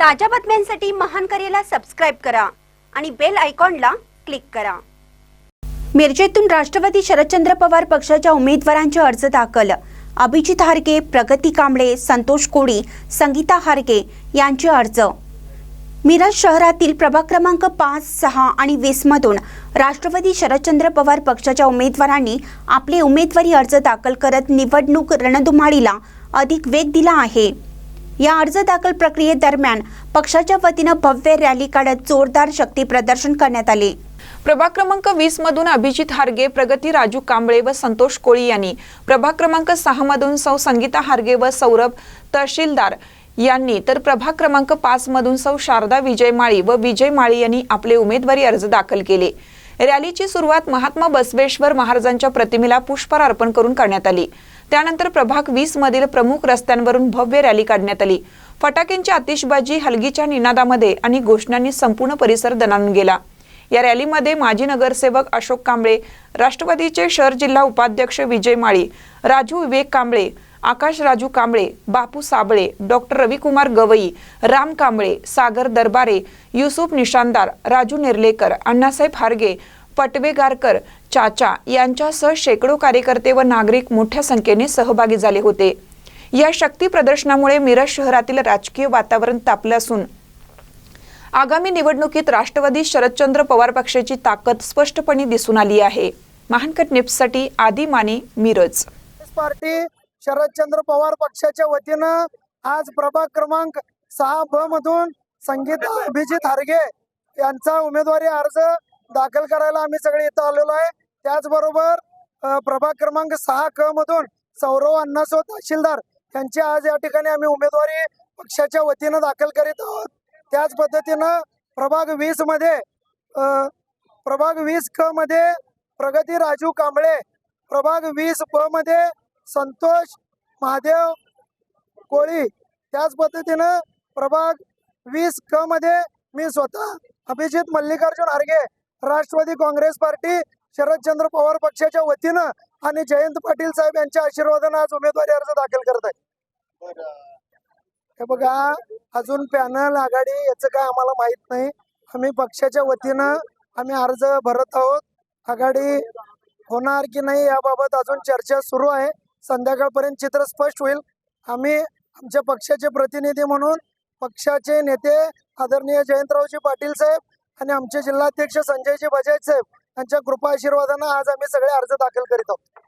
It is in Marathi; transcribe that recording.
ताज्या बातम्यांसाठी महान करेला सबस्क्राईब करा आणि बेल आयकॉनला क्लिक करा. मिरजेतून राष्ट्रवादी शरदचंद्र पवार पक्षाच्या उमेदवारांचे अर्ज दाखल. अभिजित हारगे प्रगती कांबळे संतोष कोळी संगीता हारगे यांचे अर्ज. मिरज शहरातील प्रभाग क्रमांक पाच सहा आणि वीस मधून राष्ट्रवादी शरदचंद्र पवार पक्षाच्या उमेदवारांनी आपले उमेदवारी अर्ज दाखल करत निवडणूक रणधुमाळीला अधिक वेग दिला आहे. या अर्ज दाखल प्रक्रियेदरम्यान पक्षाच्या वतीनं भव्य रॅली काढत जोरदार शक्ती प्रदर्शन करण्यात आले. प्रभाग क्रमांक वीस मधून अभिजित हारगे प्रगती राजू कांबळे व संतोष कोळी यांनी प्रभाग क्रमांक सहा मधून सौ संगीता हारगे व सौरभ तहसीलदार यांनी तर प्रभाग क्रमांक पाच मधून सौ शारदा विजय माळी व विजय माळी यांनी आपले उमेदवारी अर्ज दाखल केले. रॅलीची सुरुवात महात्मा बसवेश्वर महाराजांच्या प्रतिमेला पुष्पहार अर्पण करून करण्यात आली. त्यानंतर प्रभाग वीस मधील प्रमुख रस्त्यांवरून भव्य रॅली काढण्यात आली. फटाक्यांची आतिषबाजी हलगीच्या निनादामध्ये आणि घोषणांनी संपूर्ण परिसर दणाणून गेला. या रॅलीमध्ये माजी नगरसेवक अशोक कांबळे राष्ट्रवादीचे शहर जिल्हा उपाध्यक्ष विजय माळी राजू विवेक कांबळे आकाश राजू कांबळे बापू साबळे डॉक्टर रविकुमार गवई राम कांबळे सागर दरबारे युसुफ निशानदार राजू निर्लेकर अण्णासाहेब हारगे पटवेगारकर चाचा यांच्यासह शेकडो कार्यकर्ते व नागरिक मोठ्या संख्येने सहभागी झाले होते. या शक्ती प्रदर्शनामुळे मिरज शहरातील राजकीय वातावरण तापलं असून आगामी निवडणुकीत राष्ट्रवादी शरदचंद्र पवार पक्षाची ताकद स्पष्टपणे दिसून आली आहे. महानकट निप्ससाठी आदी माने मिरज. पार्टी शरदचंद्र पवार पक्षाच्या वतीनं आज प्रभाग क्रमांक सहा ब मधून संगीता अभिजित हारगे यांचा उमेदवारी अर्ज दाखल करायला आम्ही सगळे इथं आलेलो आहे. त्याचबरोबर प्रभाग क्रमांक सहा क मधून सौरव अण्णासो तहसीलदार यांची आज या ठिकाणी आम्ही उमेदवारी पक्षाच्या वतीनं दाखल करीत आहोत. त्याच पद्धतीनं प्रभाग वीसमध्ये प्रभाग वीस क मध्ये प्रगती राजू कांबळे प्रभाग वीस ब मध्ये संतोष महादेव कोळी त्याच पद्धतीनं प्रभाग वीस क मध्ये मी स्वतः अभिजित मल्लिकार्जुन हरगे राष्ट्रवादी काँग्रेस पार्टी शरदचंद्र पवार पक्षाच्या वतीनं आणि जयंत पाटील साहेब यांच्या आशीर्वादानं आज उमेदवारी अर्ज दाखल करत आहे हे बघा अजून पॅनल आघाडी याचं काय आम्हाला माहीत नाही. आम्ही पक्षाच्या वतीनं आम्ही अर्ज भरत आहोत. आघाडी होणार की नाही याबाबत अजून चर्चा सुरू आहे. संध्याकाळपर्यंत चित्र स्पष्ट होईल. आम्ही आमच्या पक्षाचे प्रतिनिधी म्हणून पक्षाचे नेते आदरणीय जयंतरावजी पाटील साहेब आणि आमचे जिल्हाध्यक्ष संजयजी बजाज साहेब यांच्या कृपा आशीर्वादानं आज आम्ही सगळे अर्ज दाखल करीत आहोत.